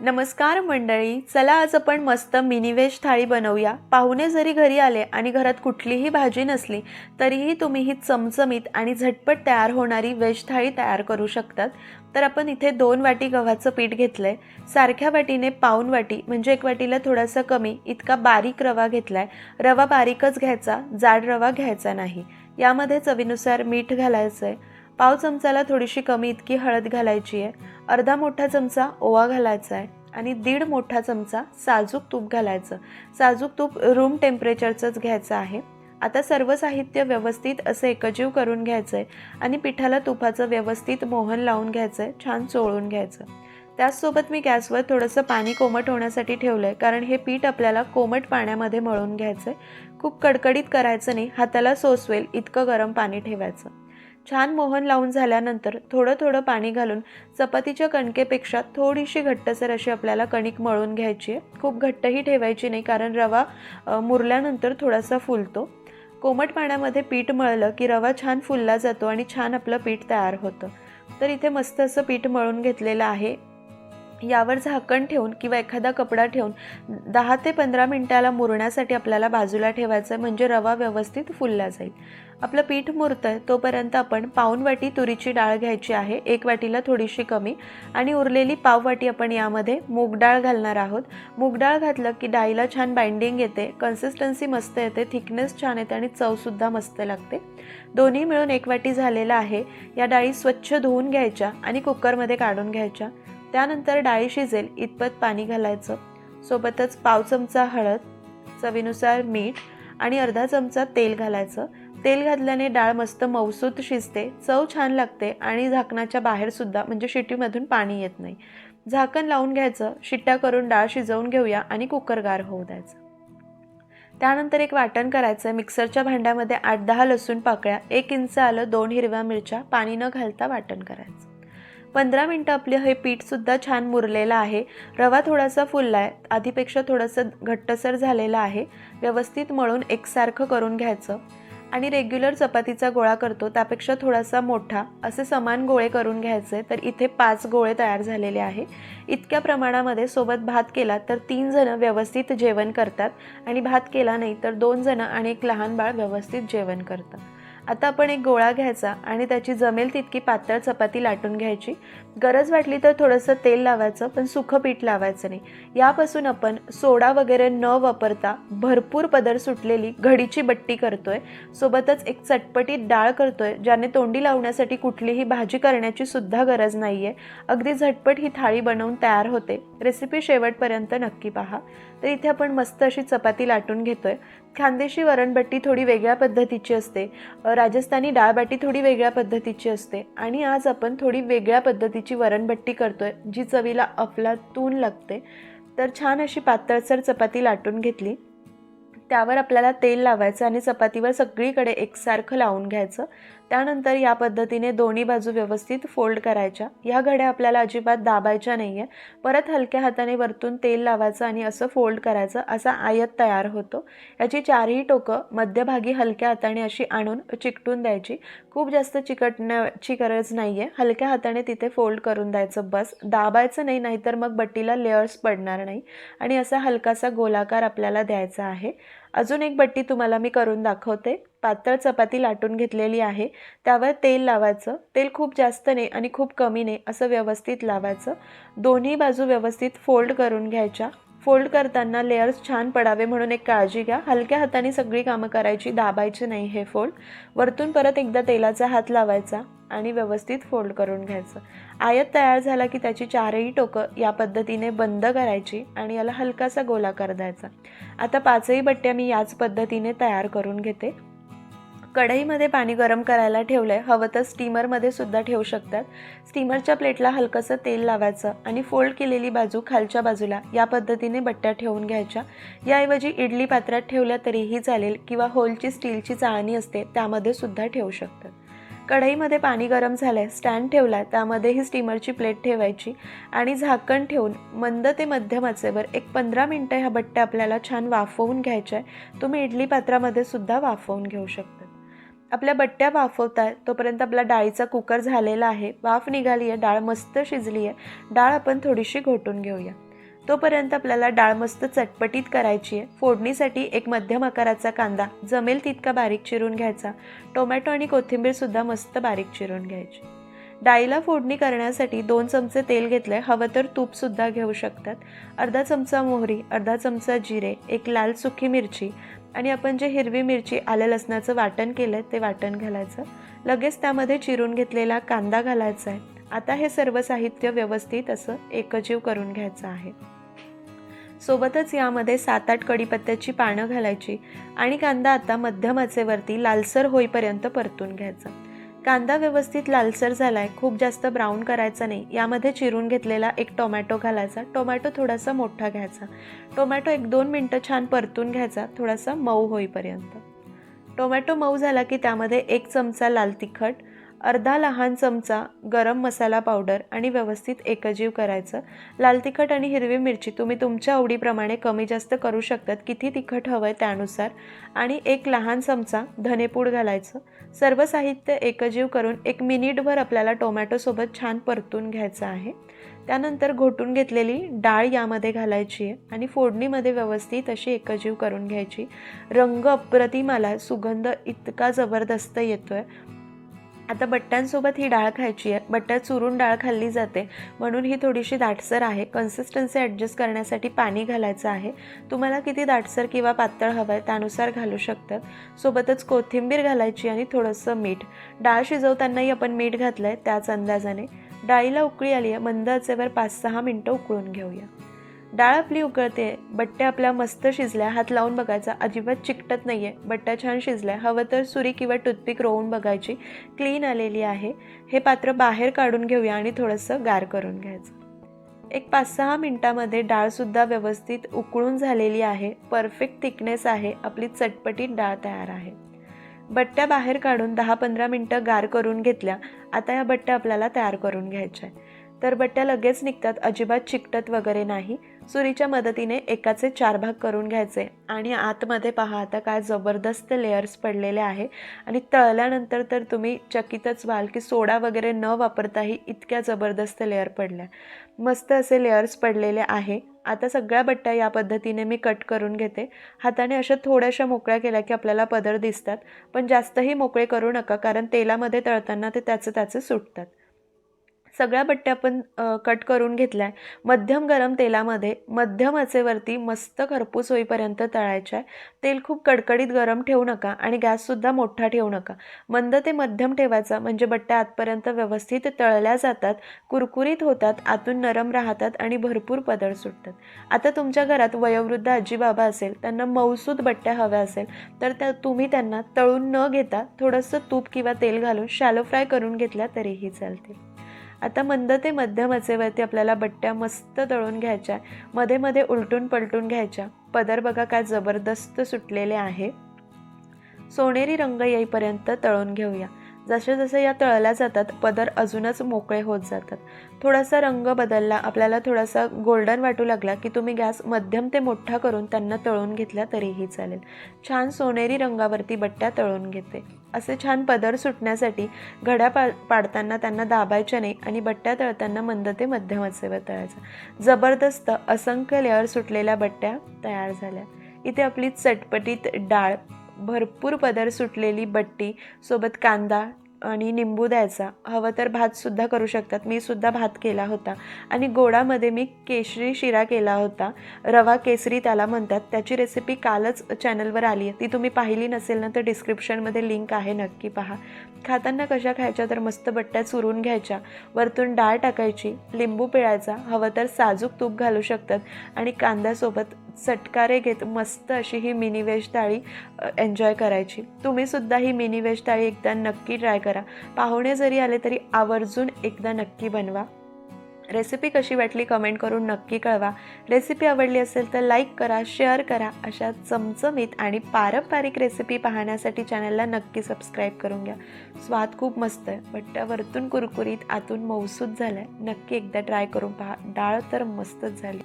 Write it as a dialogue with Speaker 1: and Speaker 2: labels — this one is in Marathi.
Speaker 1: नमस्कार मंडळी चला आज आपण मस्त मिनी व्हेज थाळी बनवूया. पाहुणे जरी घरी आले आणि घरात कुठलीही भाजी नसली तरीही तुम्ही ही चमचमीत आणि झटपट तयार होणारी व्हेज थाळी तयार करू शकतात. तर आपण इथे दोन वाटी गव्हाचं पीठ घेतलं आहे सारख्या वाटीने पाऊन वाटी म्हणजे एक वाटीला थोडासा कमी इतका बारीक रवा घेतला आहे रवा बारीकच घ्यायचा जाड रवा घ्यायचा नाही. यामध्ये चवीनुसार मीठ घालायचं आहे पाव चमचाला थोडीशी कमी इतकी हळद घालायची आहे. अर्धा मोठा चमचा ओवा घालायचा आहे आणि दीड मोठा चमचा साजूक तूप घालायचं. साजूक तूप रूम टेम्परेचरचंच घ्यायचं आहे. आता सर्व साहित्य व्यवस्थित असं एकजीव करून घ्यायचं आहे आणि पिठाला तुपाचं व्यवस्थित मोहन लावून घ्यायचं आहे छान चोळून घ्यायचं. त्याचसोबत मी गॅसवर थोडंसं पाणी कोमट होण्यासाठी ठेवलं आहे कारण हे पीठ आपल्याला कोमट पाण्यामध्ये मळून घ्यायचं आहे खूप कडकडीत करायचं नाही हाताला सोसवेल इतकं गरम पाणी ठेवायचं. छान मोहन लावून झाल्यानंतर थोडं थोडं पाणी घालून चपातीच्या कणकेपेक्षा थोडीशी घट्टसर अशी आपल्याला कणिक मळून घ्यायची आहे. खूप घट्टही ठेवायची नाही कारण रवा मुरल्यानंतर थोडासा फुलतो. कोमट पाण्यामध्ये पीठ मळलं की रवा छान फुलला जातो आणि छान आपलं पीठ तयार होतं. तर इथे मस्त असं पीठ मळून घेतलेलं आहे. यावर झाकण ठेवून किंवा एखादा कपडा ठेवून दहा ते पंधरा मिनटाला मुरण्यासाठी आपल्याला बाजूला ठेवायचं आहे म्हणजे रवा व्यवस्थित फुलला जाईल. आपलं पीठ मुरतं आहे तोपर्यंत आपण पाऊन वाटी तुरीची डाळ घ्यायची आहे एक वाटीला थोडीशी कमी आणि उरलेली पाव वाटी आपण यामध्ये मूग डाळ घालणार आहोत. मूग डाळ घातलं की डाळीला छान बाइंडिंग येते कन्सिस्टन्सी मस्त येते थिकनेस छान येते आणि चवसुद्धा मस्त लागते. दोन्ही मिळून एक वाटी झालेलं आहे. या डाळी स्वच्छ धुवून घ्यायच्या आणि कुकरमध्ये काढून घ्यायच्या. त्यानंतर डाळी शिजेल इतपत पाणी घालायचं. सोबतच पाव चमचा हळद चवीनुसार मीठ आणि अर्धा चमचा तेल घालायचं. तेल घातल्याने डाळ मस्त मऊसूत शिजते चव छान लागते आणि झाकणाच्या बाहेरसुद्धा म्हणजे शिटीमधून पाणी येत नाही. झाकण लावून घ्यायचं शिट्ट्या करून डाळ शिजवून घेऊया आणि कुकर गार होऊ द्यायचं. त्यानंतर एक वाटण करायचं मिक्सरच्या भांड्यामध्ये आठ दहा लसूण पाकळ्या एक इंच आलं दोन हिरव्या मिरच्या पाणी न घालता वाटण करायचं. पंधरा मिनटं आपलं हे पीठसुद्धा छान मुरलेलं आहे. रवा थोडासा फुलला आहे आधीपेक्षा थोडंसं घट्टसर झालेला आहे. व्यवस्थित मळून एकसारखं करून घ्यायचं. आणि रेग्युलर चपातीचा गोळा करतो. त्यापेक्षा थोडासा मोठा. असे समान गोळे करून घ्यायचे. तर इथे पाच गोळे तयार झालेले आहे. इतक्या प्रमाणामध्ये सोबत भात केला तर तीन जणं व्यवस्थित जेवण करतात. आणि भात केला नाही तर दोन जणं आणि एक लहान बाळ व्यवस्थित जेवण करतं. आता आपण एक गोळा घ्यायचा आणि त्याची जमेल तितकी पातळ चपाती लाटून घ्यायची. गरज वाटली तर थोडंसं तेल लावायचं पण सुखं पीठ लावायचं नाही. यापासून आपण सोडा वगैरे न वापरता भरपूर पदर सुटलेली घडीची बट्टी करतोय. सोबतच एक चटपटीत डाळ करतोय ज्याने तोंडी लावण्यासाठी कुठलीही भाजी करण्याची सुद्धा गरज नाही आहे अगदी झटपट ही थाळी बनवून तयार होते. रेसिपी शेवटपर्यंत नक्की पहा. तर इथे आपण मस्त अशी चपाती लाटून घेतोय. खानदेशी वरणबट्टी थोडी वेगळ्या पद्धतीची असते. राजस्थानी डाळबाटी थोडी वेगळ्या पद्धतीची असते. आणि आज आपण थोडी वेगळ्या पद्धतीची वरणबट्टी करतोय जी चवीला अफलातून लागते. तर छान अशी पातळसर चपाती लाटून घेतली. त्यावर आपल्याला तेल लावायचं आणि चपातीवर सगळीकडे एकसारखं लावून घ्यायचं. त्यानंतर या पद्धतीने दोन्ही बाजू व्यवस्थित फोल्ड करायच्या. ह्या घड्या आपल्याला अजिबात दाबायच्या नाही आहे परत हलक्या हाताने वरतून तेल लावायचं आणि असं फोल्ड करायचं असा आयत तयार होतो. याची चारही टोकं मध्यभागी हलक्या हाताने अशी आणून चिकटून द्यायची. खूप जास्त चिकटण्याची गरज नाही आहे हलक्या हाताने तिथे फोल्ड करून द्यायचं बस. दाबायचं नाही नाहीतर मग बट्टीला लेअर्स पडणार नाही. आणि असा हलकासा गोलाकार आपल्याला द्यायचा आहे. अजून एक बट्टी तुम्हाला मी करून दाखवते. पातळ चपाती लाटून घेतलेली आहे. त्यावर तेल लावायचं. तेल खूप जास्त नाही आणि खूप कमी नाही असं व्यवस्थित लावायचं. दोन्ही बाजू व्यवस्थित फोल्ड करून घ्यायच्या. फोल्ड करताना लेअर्स छान पडावे म्हणून एक काळजी घ्या. हलक्या हाताने सगळी कामं करायची दाबायची नाही हे फोल्ड. वरतून परत एकदा तेलाचा हात लावायचा आणि व्यवस्थित फोल्ड करून घ्यायचं. आयत तयार झाला की त्याची चारही टोकं या पद्धतीने बंद करायची आणि याला हलकासा गोलाकार द्यायचा. आता पाचही बट्ट्या मी याच पद्धतीने तयार करून घेते. कढईमध्ये पाणी गरम करायला ठेवलं आहे हवं तर स्टीमरमध्ये सुद्धा ठेवू शकतात. स्टीमरच्या प्लेटला हलकंसं तेल लावायचं आणि फोल्ड केलेली बाजू खालच्या बाजूला या पद्धतीने बट्ट्या ठेवून घ्यायच्या. याऐवजी इडली पात्रात ठेवल्या तरीही चालेल किंवा होलची स्टीलची चाळणी असते त्यामध्ये सुद्धा ठेवू शकतात. कढईमध्ये पाणी गरम झालं आहे स्टँड ठेवला आहे त्यामध्येही स्टीमरची प्लेट ठेवायची आणि झाकण ठेवून मंद ते मध्यम आचेवर एक पंधरा मिनटं ह्या बट्ट्या आपल्याला छान वाफवून घ्यायच्या आहे तुम्ही इडली पात्रामध्ये सुद्धा वाफवून घेऊ शकता. आपल्या बट्ट्या वाफवत आहेत तोपर्यंत आपला डाळीचा कुकर झालेला आहे. वाफ निघाली आहे डाळ मस्त शिजली आहे डाळ आपण थोडीशी घोटून घेऊया. तोपर्यंत आपल्याला डाळ मस्त चटपटीत करायची आहे फोडणीसाठी एक मध्यम आकाराचा कांदा. जमेल तितका बारीक चिरून घ्यायचा. टोमॅटो आणि कोथिंबीरसुद्धा मस्त बारीक चिरून घ्यायची. डाळीला फोडणी करण्यासाठी दोन चमचे तेल घेतले हवं तर तूपसुद्धा घेऊ शकतात. अर्धा चमचा मोहरी अर्धा चमचा जिरे एक लाल सुकी मिरची आणि आपण जे हिरवी मिरची आलं लसणाचं वाटण केलं ते वाटण घालायचं. लगेच त्यामध्ये चिरून घेतलेला कांदा घालायचा आहे. आता हे सर्व साहित्य व्यवस्थित असं एकजीव करून घ्यायचं आहे. सोबतच यामध्ये सात आठ कडीपत्त्याची पानं घालायची आणि कांदा आता मध्यम आचेवरती लालसर होईपर्यंत परतून घ्यायचा. कांदा व्यवस्थित लालसर झालाय खूप जास्त ब्राऊन करायचा नाही. यामध्ये चिरून घेतलेला एक टोमॅटो घालायचा. टोमॅटो थोडासा मोठा घ्यायचा. टोमॅटो एक दोन मिनटं छान परतून घ्यायचा. थोडासा मऊ होईपर्यंत. टोमॅटो मऊ झाला की त्यामध्ये एक चमचा लाल तिखट अर्धा लहान चमचा गरम मसाला पावडर आणि व्यवस्थित एकजीव करायचं. लाल तिखट आणि हिरवी मिरची तुम्ही तुमच्या आवडीप्रमाणे कमी जास्त करू शकतात. किती तिखट हवं आहे त्यानुसार. आणि एक लहान चमचा धनेपूड घालायचं. सर्व साहित्य एकजीव करून एक मिनिटभर आपल्याला टोमॅटोसोबत छान परतून घ्यायचं आहे. त्यानंतर घोटून घेतलेली डाळ यामध्ये घालायची आहे आणि फोडणीमध्ये व्यवस्थित अशी एकजीव करून घ्यायची. रंग अप्रतिमाला सुगंध इतका जबरदस्त येतो आहे आता बट्ट्यांसोबत ही डाळ खायची आहे. बट्ट्या चुरून डाळ खाल्ली जाते. म्हणून ही थोडीशी दाटसर आहे. कन्सिस्टन्सी ॲडजस्ट करण्यासाठी पाणी घालायचं आहे. तुम्हाला किती दाटसर किंवा पातळ हवं आहे त्यानुसार घालू शकतात सोबतच कोथिंबीर घालायची आणि थोडंसं मीठ. डाळ शिजवतानाही आपण मीठ घातलं आहे त्याच अंदाजाने. डाळीला उकळी आली आहे मंद आचेवर पाच सहा मिनटं उकळून घेऊया. डाळ आपली उकळते बट्ट्या आपल्या मस्त शिजल्या हात लावून बघायचा. अजिबात चिकटत नाही आहे बट्ट्या छान शिजल्या. हवं तर सुरी किंवा टूथपिक रोवून बघायची. क्लीन आलेली आहे. हे पात्र बाहेर काढून घेऊया आणि थोडंसं गार करून घ्यायचं. एक पाच सहा मिनटामध्ये डाळसुद्धा व्यवस्थित उकळून झालेली आहे. परफेक्ट थिकनेस आहे. आपली चटपटीत डाळ तयार आहे. बट्ट्या बाहेर काढून दहा पंधरा मिनटं गार करून घेतल्या. आता या बट्ट्या आपल्याला तयार करून घ्यायच्या आहे तर बट्ट्या लगेच निघतात. अजिबात चिकटत वगैरे नाही. सुरीच्या मदतीने एकाचे चार भाग करून घ्यायचे. आणि आतमध्ये पहा आता काय जबरदस्त लेयर्स पडलेले आहे. आणि तळल्यानंतर तर तुम्ही चकितच व्हाल की सोडा वगैरे न वापरताही इतक्या जबरदस्त लेअर पडल्या. मस्त असे लेयर्स पडलेले आहे. आता सगळ्या बट्ट्या या पद्धतीने मी कट करून घेते. हाताने अशा थोड्याशा मोकळ्या केल्या की आपल्याला पदर दिसतात. पण जास्तही मोकळे करू नका कारण तेलामध्ये तळताना ते त्याचं त्याचे सुटतात. सगळ्या बट्ट्या आपण कट करून घेतल्या. आहे मध्यम गरम तेलामध्ये मध्यम आचेवरती मस्त खरपूस होईपर्यंत तळायच्या. आहे तेल खूप कडकडीत गरम ठेवू नका आणि गॅससुद्धा मोठा ठेवू नका. मंद ते मध्यम ठेवायचा म्हणजे बट्ट्या आतपर्यंत व्यवस्थित तळल्या जातात कुरकुरीत होतात आतून नरम राहतात आणि भरपूर पदळ सुटतात. आता तुमच्या घरात वयोवृद्ध आजी बाबा असेल त्यांना मऊसूद बट्ट्या हव्या असेल तर त्या तुम्ही त्यांना तळून न घेता थोडंसं तूप किंवा तेल घालून शॅलो फ्राय करून घेतल्या तरीही चालतील आता मंद ते मध्यम आचेवरती आपल्याला बट्ट्या मस्त तळून घ्यायच्या. मध्ये मध्ये उलटून पलटून घ्यायच्या. पदर बघा काय जबरदस्त सुटलेले आहे. सोनेरी रंग येईपर्यंत तळून घेऊया. जसे जसे या तळल्या जातात पदर अजूनच मोकळे होत जातात. थोडासा रंग बदलला आपल्याला थोडासा गोल्डन वाटू लागला की तुम्ही गॅस मध्यम ते मोठा करून त्यांना तळून घेतल्या तरीही चालेल. छान सोनेरी रंगावरती बट्ट्या तळून घेते. असे छान पदर सुटण्यासाठी घड्या पा पाडताना त्यांना दाबायच्या नाही आणि बट्ट्या तळताना मंद ते मध्यम असेवर तळायचं. जबरदस्त असंख्य लेअर सुटलेल्या बट्ट्या तयार झाल्या. इथे आपली चटपटीत डाळ भरपूर पदर सुटलेली बट्टी सोबत कांदा आणि निंबू द्यायचा. हवं तर भातसुद्धा करू शकतात. मी सुद्धा भात केला होता. आणि गोडामध्ये मी केशरी शिरा केला होता. रवा केसरी त्याला म्हणतात. त्याची रेसिपी कालच चॅनलवर आली आहे. ती तुम्ही पाहिली नसेल ना तर डिस्क्रिप्शनमध्ये लिंक आहे. नक्की पहा. खाताना कशा खायच्या? तर मस्त बट्ट्या चुरून घ्यायच्या. वरतून डाळ टाकायची लिंबू पिळायचा हवं तर साजूक तूप घालू शकतात. आणि कांद्यासोबत चटकारे घेत मस्त अशी ही मिनी व्हेज थाळी एन्जॉय करायची. तुम्हीसुद्धा ही मिनी व्हेज थाळी एकदा नक्की ट्राय करा. पाहुणे जरी आले तरी आवर्जून एकदा नक्की बनवा. रेसिपी कशी वाटली कमेंट करून नक्की कळवा. रेसिपी आवडली असेल तर लाईक करा शेअर करा अशा चमचमीत आणि पारंपरिक रेसिपी पाहण्यासाठी चॅनलला नक्की सबस्क्राईब करून घ्या. स्वाद खूप मस्त आहे. बट वरतून कुरकुरीत आतून मौसूद झाला आहे नक्की एकदा ट्राय करून पहा. डाळ तर मस्तच झाली.